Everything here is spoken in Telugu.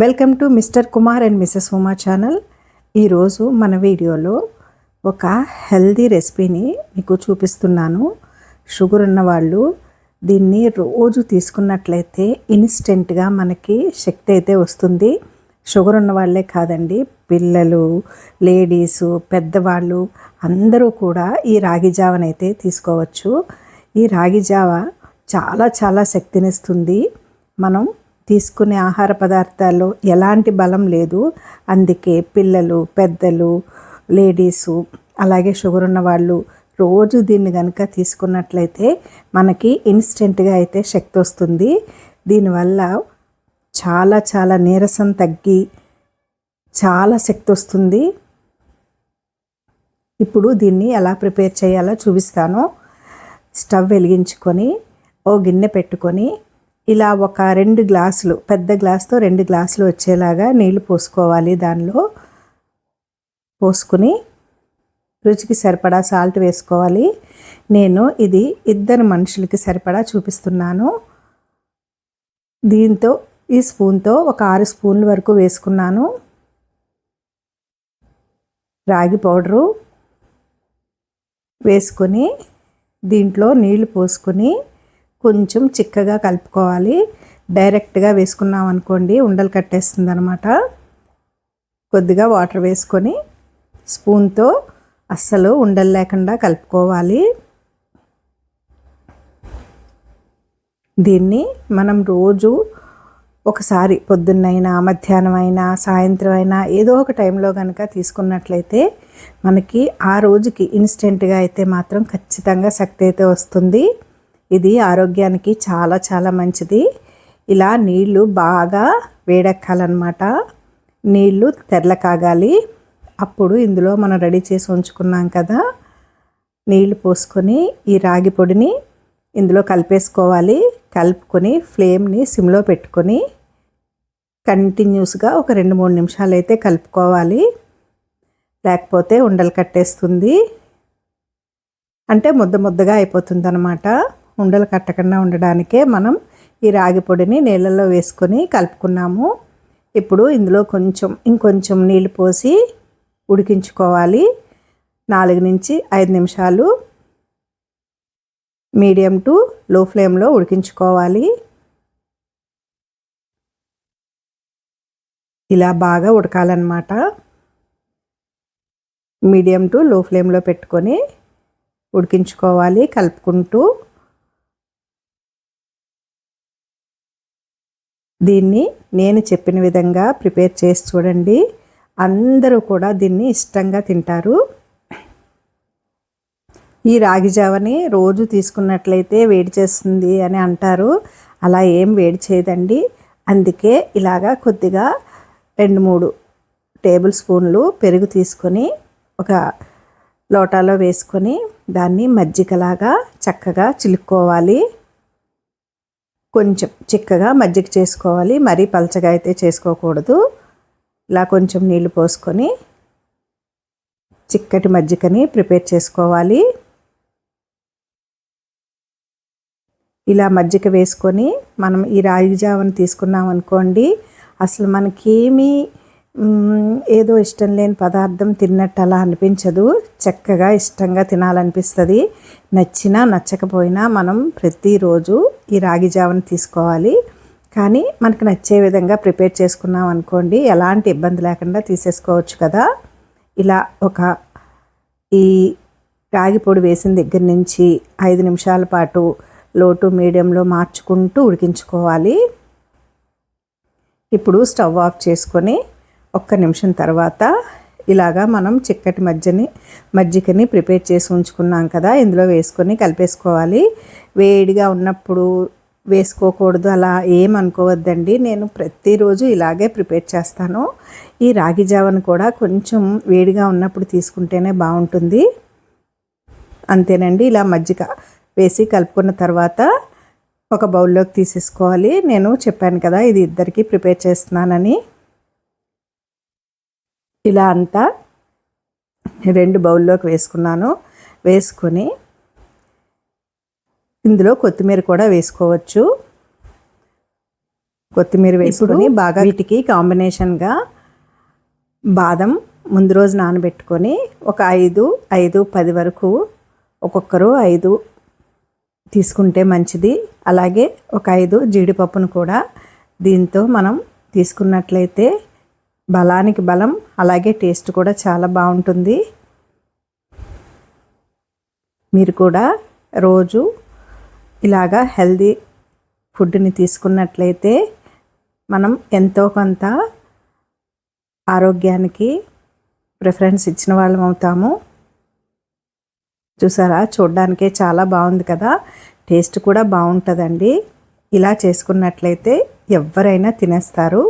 Welcome to mister Kumar and missus Uma channel. ఈరోజు మన వీడియోలో ఒక హెల్దీ రెసిపీని మీకు చూపిస్తున్నాను. షుగర్ ఉన్న వాళ్ళు దీన్ని రోజు తీసుకున్నట్లయితే ఇన్స్టెంట్గా మనకి శక్తి అయితే వస్తుంది. షుగర్ ఉన్న వాళ్ళే కాదండి పిల్లలు లేడీసు పెద్దవాళ్ళు అందరూ కూడా ఈ రాగి జావనైతే తీసుకోవచ్చు. ఈ రాగి జావ చాలా చాలా శక్తినిస్తుంది. మనం తీసుకునే ఆహార పదార్థాల్లో ఎలాంటి బలం లేదు. అందుకే పిల్లలు పెద్దలు లేడీసు అలాగే షుగర్ ఉన్న వాళ్ళు రోజు దీన్ని కనుక తీసుకున్నట్లయితే మనకి ఇన్స్టెంట్గా అయితే శక్తి వస్తుంది. దీనివల్ల చాలా చాలా నీరసం తగ్గి చాలా శక్తి వస్తుంది. ఇప్పుడు దీన్ని ఎలా ప్రిపేర్ చేయాలో చూపిస్తాను. స్టవ్ వెలిగించుకొని ఓ గిన్నె పెట్టుకొని ఇలా ఒక రెండు గ్లాసులు పెద్ద గ్లాస్తో రెండు గ్లాసులు వచ్చేలాగా నీళ్ళు పోసుకోవాలి. దానిలో పోసుకుని రుచికి సరిపడా సాల్ట్ వేసుకోవాలి. నేను ఇది ఇద్దరు మనుషులకి సరిపడా చూపిస్తున్నాను. దీంతో ఈ స్పూన్తో ఒక ఆరు స్పూన్ల వరకు వేసుకున్నాను. రాగి పౌడరు వేసుకొని దీంట్లో నీళ్ళు పోసుకొని కొంచెం చిక్కగా కలుపుకోవాలి. డైరెక్ట్గా వేసుకున్నాం అనుకోండి ఉండలు కట్టేస్తుంది అనమాట కొద్దిగా వాటర్ వేసుకొని స్పూన్తో అస్సలు ఉండలు లేకుండా కలుపుకోవాలి. దీన్ని మనం రోజు ఒకసారి పొద్దున్నైనా మధ్యాహ్నం అయినా సాయంత్రం అయినా ఏదో ఒక టైంలో కనుక తీసుకున్నట్లయితే మనకి ఆ రోజుకి ఇన్స్టెంట్గా అయితే మాత్రం ఖచ్చితంగా శక్తి అయితే వస్తుంది. ఇది ఆరోగ్యానికి చాలా చాలా మంచిది. ఇలా నీళ్ళు బాగా వేడెక్కాలన్నమాట. నీళ్ళు తెరల కాగాలి. అప్పుడు ఇందులో మనం రెడీ చేసి ఉంచుకున్నాం కదా. నీళ్ళు పోసుకొని ఈ రాగి పొడిని ఇందులో కలిపేసుకోవాలి. కలుపుకొని ఫ్లేమ్ని సిమ్లో పెట్టుకొని కంటిన్యూస్గా ఒక రెండు మూడు నిమిషాలు అయితే కలుపుకోవాలి. లేకపోతే ఉండలు కట్టేస్తుంది. అంటే ముద్ద ముద్దగా అయిపోతుంది అనమాట ఉండలు కట్టకుండా ఉండడానికే మనం ఈ రాగి పొడిని నీళ్ళల్లో వేసుకొని కలుపుకున్నాము. ఇప్పుడు ఇందులో కొంచెం ఇంకొంచెం నీళ్ళు పోసి ఉడికించుకోవాలి. నాలుగు నుంచి ఐదు నిమిషాలు మీడియం టు లో ఫ్లేమ్లో ఉడికించుకోవాలి. ఇలా బాగా ఉడకాలన్నమాట. మీడియం టు లో ఫ్లేమ్లో పెట్టుకొని ఉడికించుకోవాలి కలుపుకుంటూ. దీన్ని నేను చెప్పిన విధంగా ప్రిపేర్ చేసి చూడండి. అందరూ కూడా దీన్ని ఇష్టంగా తింటారు. ఈ రాగి జావని రోజు తీసుకున్నట్లయితే వేడి చేస్తుంది అని అంటారు. అలా ఏం వేడి చేయదండి. అందుకే ఇలాగా కొద్దిగా రెండు మూడు టేబుల్ స్పూన్లు పెరుగు తీసుకొని ఒక లోటాలో వేసుకొని దాన్ని మజ్జిగలాగా చక్కగా చిలుక్కోవాలి. కొంచెం చిక్కగా మజ్జిగ చేసుకోవాలి. మరీ పలచగా అయితే చేసుకోకూడదు. ఇలా కొంచెం నీళ్ళు పోసుకొని చిక్కటి మజ్జిగని ప్రిపేర్ చేసుకోవాలి. ఇలా మజ్జిగ వేసుకొని మనం ఈ రాగి జావను తీసుకున్నాం అనుకోండి అసలు మనకేమీ ఏదో ఇష్టం లేని పదార్థం తిన్నట్టు అలా అనిపించదు. చక్కగా ఇష్టంగా తినాలనిపిస్తుంది. నచ్చినా నచ్చకపోయినా మనం ప్రతిరోజు ఈ రాగి జావను తీసుకోవాలి. కానీ మనకు నచ్చే విధంగా ప్రిపేర్ చేసుకున్నాం అనుకోండి ఎలాంటి ఇబ్బంది లేకుండా తీసేసుకోవచ్చు కదా. ఇలా ఒక ఈ రాగి పొడి వేసిన దగ్గర నుంచి ఐదు నిమిషాల పాటు లోటు మీడియంలో మార్చుకుంటూ ఉడికించుకోవాలి. ఇప్పుడు స్టవ్ ఆఫ్ చేసుకొని ఒక్క నిమిషం తర్వాత ఇలాగా మనం చిక్కటి మజ్జిని మజ్జిగని ప్రిపేర్ చేసి ఉంచుకున్నాం కదా ఇందులో వేసుకొని కలిపేసుకోవాలి. వేడిగా ఉన్నప్పుడు వేసుకోకూడదు అలా ఏమనుకోవద్దండి నేను ప్రతిరోజు ఇలాగే ప్రిపేర్ చేస్తాను. ఈ రాగి జావను కూడా కొంచెం వేడిగా ఉన్నప్పుడు తీసుకుంటేనే బాగుంటుంది. అంతేనండి ఇలా మజ్జిగ వేసి కలుపుకున్న తర్వాత ఒక బౌల్లోకి తీసేసుకోవాలి. నేను చెప్పాను కదా ఇది ఇద్దరికి ప్రిపేర్ చేస్తున్నానని. ఇలా అంతా రెండు బౌల్లోకి వేసుకున్నాను. వేసుకొని ఇందులో కొత్తిమీర కూడా వేసుకోవచ్చు. కొత్తిమీర వేసుకొని బాగా వీటికి కాంబినేషన్గా బాదం ముందు రోజు నానబెట్టుకొని ఒక ఐదు ఐదు పది వరకు ఒక్కొక్కరు ఐదు తీసుకుంటే మంచిది. అలాగే ఒక ఐదు జీడిపప్పును కూడా దీంతో మనం తీసుకున్నట్లయితే బలానికి బలం అలాగే టేస్ట్ కూడా చాలా బాగుంటుంది. మీరు కూడా రోజు ఇలాగా హెల్దీ ఫుడ్ని తీసుకున్నట్లయితే మనం ఎంతో కొంత ఆరోగ్యానికి ప్రిఫరెన్స్ ఇచ్చిన వాళ్ళం అవుతాము. చూసారా? చూడ్డానికే చాలా బాగుంది కదా? టేస్ట్ కూడా బాగుంటుందండి. ఇలా చేసుకున్నట్లయితే ఎవరైనా తినేస్తారు.